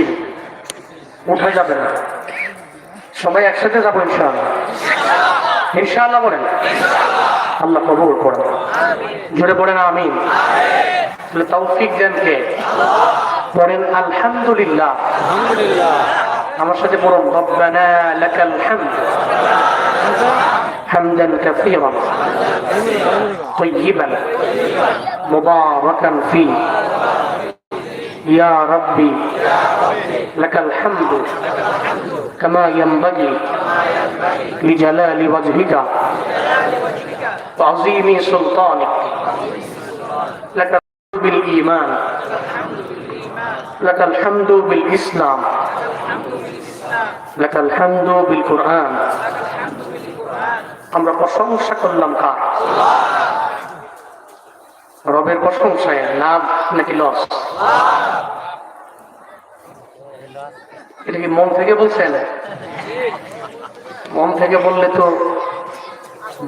উঠবি উঠা যাবে না। সবাই একসাথে যাব ইনশাআল্লাহ। ইনশাআল্লাহ বলেন। আল্লাহ কবুল করেন। জোরে বলেন আমি তৌফিক দেন কে? বলেন আলহামদুলিল্লাহ। আমার সাথে বলুন রব্বানা হামদান কাসীরা মুবারাকান ফীহি يا ربي لك الحمد كما ينبغي لجلال وجهك وعظيم سلطانك لك الحمد بالإيمان لك الحمد بالإسلام لك الحمد بالقرآن আমরা প্রশংসা করলাম কার রবের প্রশংসায় লাভ নাকি লস এটা কি মন থেকে বলছেন? মন থেকে বললে তো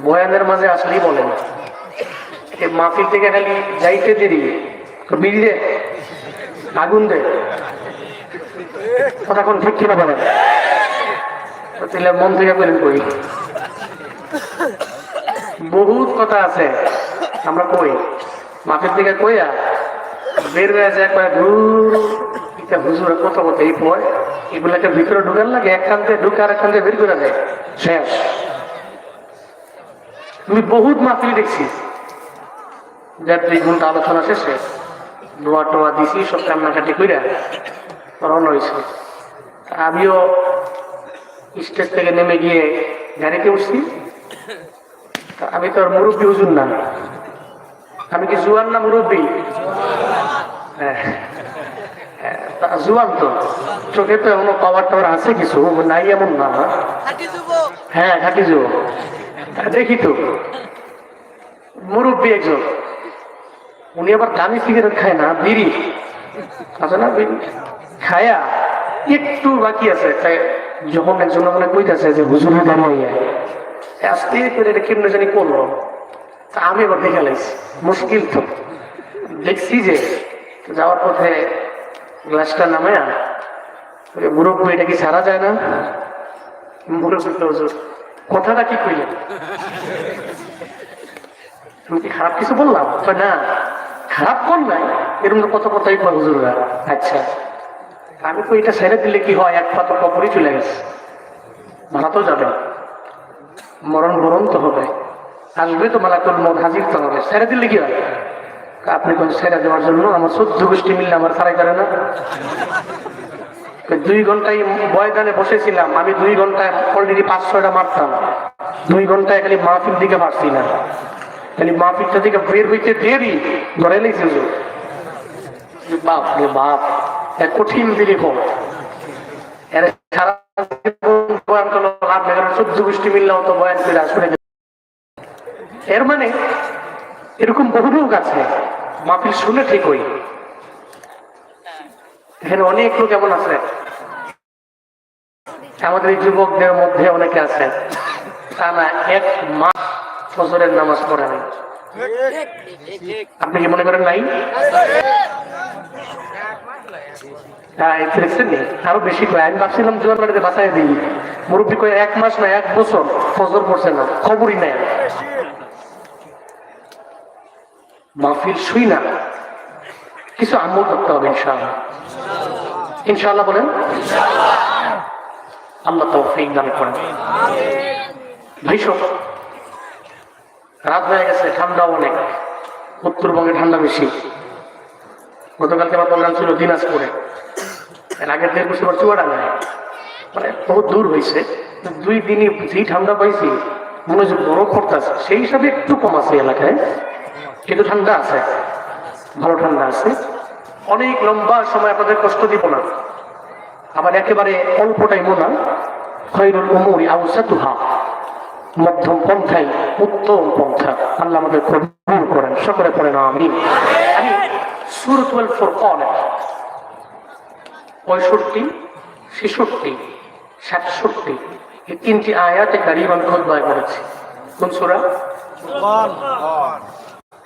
বয়ানের মাঝে আসলেই বলেন। এ মাহফিল থেকে খালি যাইতে দেরি। বিড়ি দে, আগুন দে। কথা ঠিক কিনা বলেন? মন থেকে বলেন কই? বহুত কথা আছে। আমরা কই? মাঠের দিকে কইয়া এটা এগুলাকে ভিতরে লাগে, এক কান্তে ঢুকে আর এক কান্তে বের বহুত দেখছি। আলোচনা শেষে দোয়া টোয়া দিছি, সব কান্নাকাটি কইরা আমিও স্টেজ থেকে নেমে গিয়ে গাড়িতে উঠছি। আমি তো আর মুরব্বী হুজুর না। আমি কি জুয়ান না মুরব্বী? জুয়ান তো। চোখে তো এমন পাওয়ার টাওয়ার আছে কিছু নাই এমন না। হ্যাঁ খাটি তা দেখি তো। মুরব্বী একজন। উনি আবার দামি সিগারেট খায় না বিড়ি। আছে না বিড়ি? খায়া একটু বাকি আছে। তাই যখন একজন মনে কইতেছে যে হুজুরের দাঁড়িয়ে আস্তে করে এটা কেমন জানি করল। তা আমি এবার দেখে লাইছি। মুশকিল তো। দেখছি যে যাওয়ার পথে গ্লাসটা নামে মুরব্বী, এটা কি সারা যায় না? কথাটা কি কইলেন? তুমি কি খারাপ কিছু বললাম? না, খারাপ কর নাই এরকম কত কথাই হুজুররা। আচ্ছা আমি তো এটা ছেড়ে দিলে কি হয়? এক পাতর কাপড়ই চলে গেছে ভাড়া তো যাবে, মরণ বরণ তো হবে, আসবে তো মালাকুল মন হাজির তো হবে, ছেড়ে দিলে কি হয়? আপনি কোন ছেড়ে দেওয়ার জন্য আমার চোদ্দ গোষ্ঠী মিললে আমার সারাই করে না? দুই ঘন্টায় বয়দানে বসেছিলাম, আমি দুই ঘন্টায় অলরেডি পাঁচ, ছয়টা মারতাম। দুই ঘন্টায় খালি মাহফিল দিকে পারছি না খালি মাহফিলটা দিকে বের হইতে দেরি, ধরে নিয়েছে বাপ রে বাপ এক কঠিন দিলি হোক এর সারা চোদ্দ গোষ্ঠী মিললেও তো বয়ান করে আসবে এর মানে এরকম বহু লোক আছে। মাহফিল শুনে ঠিক হই এখানে অনেক লোক এমন আছে। আমাদের যুবকদের মধ্যে অনেকে আছে। তারা এক মাস ফজরের নামাজ পড়ে নাই। আপনি কি মনে করেন নাই? হ্যাঁ আরও বেশি কয়। আমি ভাবছিলাম জোয়ার বাড়িতে বাঁচাই দিই। মুরব্বী কয়, এক মাস না, এক বছর ফজর পড়ছে না। খবরই নাই। মাহফিল শুই না। কিছু আমল করতে হবে ইনশাআল্লাহ। ইনশাআল্লাহ বলেন? আল্লাহ তৌফিক দান করেন। শোন, রাত হয়ে গেছে ঠান্ডা অনেক। উত্তরবঙ্গে ঠান্ডা বেশি। গতকালকে আমার প্রোগ্রাম ছিল দিনাজপুরে। আগের দিন বসে চুয়াডা নেয় মানে বহু দূর হয়েছে। দুই দিনই যেই ঠান্ডা পাইছি। মনে হচ্ছে বরফ পড়তেছে সেই হিসাবে একটু কম আছে এলাকায়। কিন্তু ঠান্ডা আছে। ভালো ঠান্ডা আছে। অনেক লম্বা সময় আপনাদের কষ্ট দিব না। আবার একেবারে অল্প টাইমও না খৈরুল উমুরি আউসাতুহা। মধ্যম পন্থাই উত্তম পন্থা। আল্লাহ আমাদের কবুল করেন। সকলে পড়েন আমি আমি সুরতুল ফুরকান। পঁয়ষট্টি, ছেষট্টি, সাতষট্টি। এই তিনটি আয়াতে গারিব আমি খোঁজবায় করেছি কোন সুরা?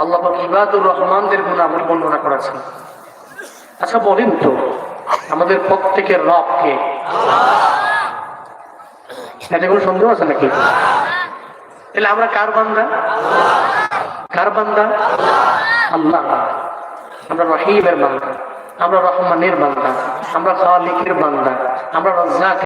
আল্লাহ ইবাদুর রহমানদের গুণাবলী বর্ণনা করেছেন। আচ্ছা বলেন তো, আমাদের প্রত্যেকের রব কে? কোনো সন্দেহ আছে নাকি? তাহলে আমরা কার বান্দা? কার বান্দা? আল্লাহ। আমরা রহিমের বান্দা, আমরা রহমানের বান্দা, আমরা খালিকের বান্দা, আমরা রজ্জাক